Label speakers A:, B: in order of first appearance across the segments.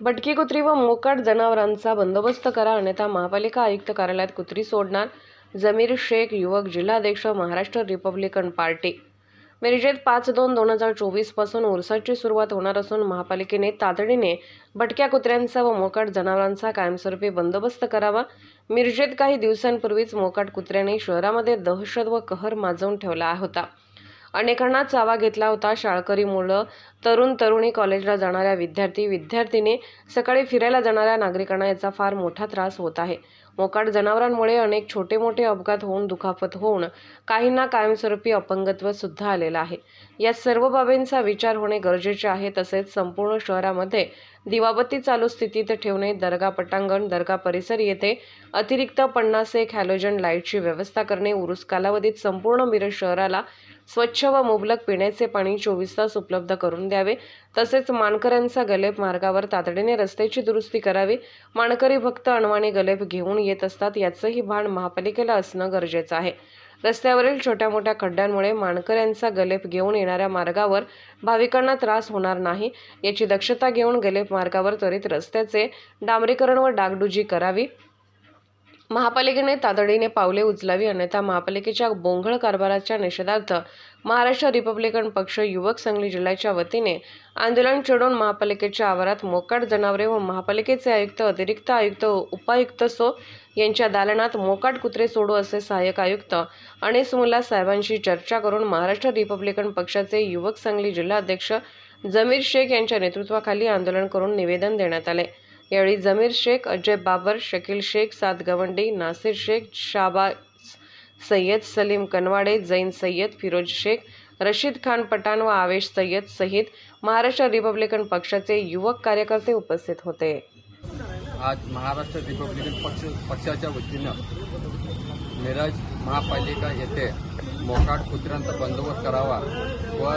A: भटकी कुत्री व मोकाट जनावरांचा बंदोबस्त करा अन्यथा महापालिका आयुक्त कार्यालयात कुत्री सोडणार जमीर शेख युवक जिल्हाध्यक्ष महाराष्ट्र रिपब्लिकन पार्टी. मिरजेत पाच दोन दोन हजार चोवीसपासून उरसाची सुरुवात होणार असून महापालिकेने तातडीने भटक्या कुत्र्यांचा व मोकाट जनावरांचा कायमस्वरूपी बंदोबस्त करावा. मिरजेत काही दिवसांपूर्वीच मोकाट कुत्र्याने शहरामध्ये दहशत व कहर माजवून ठेवला होता. अनेकांना चावा घेतला होता शाळकरी मुलं. तरुण तरुणी कॉलेजला जाणाऱ्या विद्यार्थी विद्यार्थिनी सकाळी फिरायला जाणाऱ्या नागरिकांना याचा फार मोठा त्रास होत आहे. मोकाट जनावरांमुळे अनेक छोटे मोठे अपघात होऊन दुखापत होऊन काहींना कायमस्वरूपी अपंगत्व सुद्धा आलेलं आहे. या सर्व बाबींचा विचार होणे गरजेचे आहे तसेच संपूर्ण शहरामध्ये दिवाबत्ती चालू स्थितीत ठेवणे दर्गा पटांगण दर्गा परिसर येथे अतिरिक्त पन्नास एक हॅलोजन लाईटची व्यवस्था करणे उरुस कालावधीत संपूर्ण मिरज शहराला स्वच्छ व मुबलक पिण्याचे पाणी चोवीस तास उपलब्ध करून द्यावे. तसेच मानकऱ्यांचा गलेप मार्गावर तातडीने रस्त्याची दुरुस्ती करावी. मानकरी भक्त अणवाणी गलेप घेऊन येत असतात याचंही भान महापालिकेला असणं गरजेचं आहे. रस्त्यावरील छोट्या मोठ्या खड्ड्यांमुळे मानकऱ्यांचा गलेप घेऊन येणाऱ्या मार्गावर भाविकांना त्रास होणार नाही. याची दक्षता घेऊन गलेप मार्गावर त्वरित रस्त्याचे डांबरीकरण व डागडुजी करावी. महापालिकेने तातडीने पावले उचलावी अन्यथा महापालिकेच्या बोंघळ कारभाराच्या निषेधार्थ महाराष्ट्र रिपब्लिकन पक्ष युवक सांगली जिल्ह्याच्या वतीने आंदोलन छेडून महापालिकेच्या आवारात मोकाट जनावरे व महापालिकेचे आयुक्त अतिरिक्त आयुक्त उपायुक्त सो यांच्या दालनात मोकाट कुत्रे सोडू असे सहाय्यक आयुक्त अनिस मुल्ला साहेबांशी चर्चा करून महाराष्ट्र रिपब्लिकन पक्षाचे युवक सांगली जिल्हाध्यक्ष जमीर शेख यांच्या नेतृत्वाखाली आंदोलन करून निवेदन देण्यात आले. यावेळी जमीर शेख अजय बाबर शकील शेख सात गवंडी नासिर शेख शाबा सय्यद सलीम कनवाडे जैन सय्यद फिरोज शेख रशीद खान पठाण व आवेश सय्यद सहित महाराष्ट्र रिपब्लिकन पक्षाचे युवक कार्यकर्ते उपस्थित होते.
B: आज महाराष्ट्र रिपब्लिकन पक्ष पक्षाच्या वतीनं मिरज महापालिका येथे मोकाट कुत्र्यांचा बंदोबस्त करावा व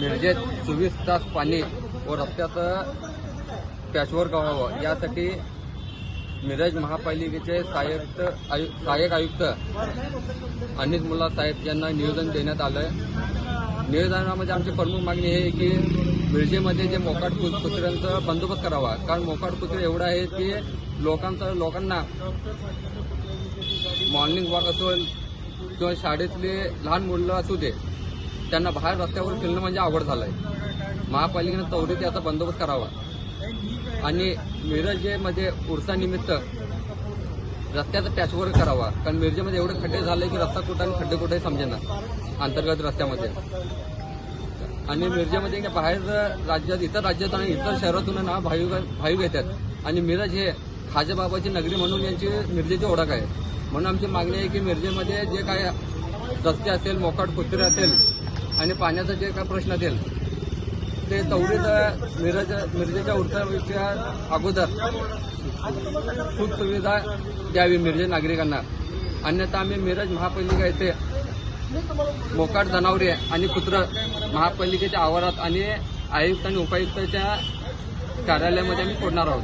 B: मिरजेत चोवीस तास पाणी व रस्त्याचं पॅचवर्क व्हावं यासाठी मिरज महापालिकेचे सहाय्यक आयु सहाय्यक आयुक्त अनिल मुल्ला साहेब यांना निवेदन देण्यात आलं आहे निवेदनामध्ये आमची प्रमुख मागणी हे आहे की मिरजेमध्ये जे मोकाट कुत्र्यांचा बंदोबस्त करावा. कारण मोकाट कुत्रे एवढं आहे की लोकांचा लोकांना मॉर्निंग वॉक असो किंवा शाळेतले लहान मुलं असू दे त्यांना बाहेर रस्त्यावर फिरणं म्हणजे आवड झालं आहे महापालिकेनं त्वरित याचा बंदोबस्त करावा. आणि मिरजेमध्ये उरसानिमित्त रस्त्याचा पॅचवर्क करावा. कारण मिरजेमध्ये एवढे खड्डे झाले की रस्ता कुठं आणि खड्डे कुठे समजेना. अंतर्गत रस्त्यामध्ये. आणि मिरजेमध्ये बाहेर राज्यात इतर राज्यात आणि इतर शहरातून ना भाविक भाविक येतात. आणि मिरज हे खाजेबाबाची नगरी म्हणून यांची मिरजेची ओळख आहे. म्हणून आमची मागणी आहे की मिरजेमध्ये जे काय रस्ते असेल मोकाट कुत्रे असेल आणि पाण्याचा जे काय प्रश्न असेल ते त्वरित मिरज मिरजेच्या उरसाच्या अगोदर सुख सुविधा द्यावी मिरजे नागरिकांना. अन्यथा आम्ही मिरज महापालिका येथे मोकाट जनावरे आणि कुत्र महापालिकेच्या आवारात आणि आयुक्त आणि उपायुक्ताच्या कार्यालयामध्ये आम्ही सोडणार आहोत.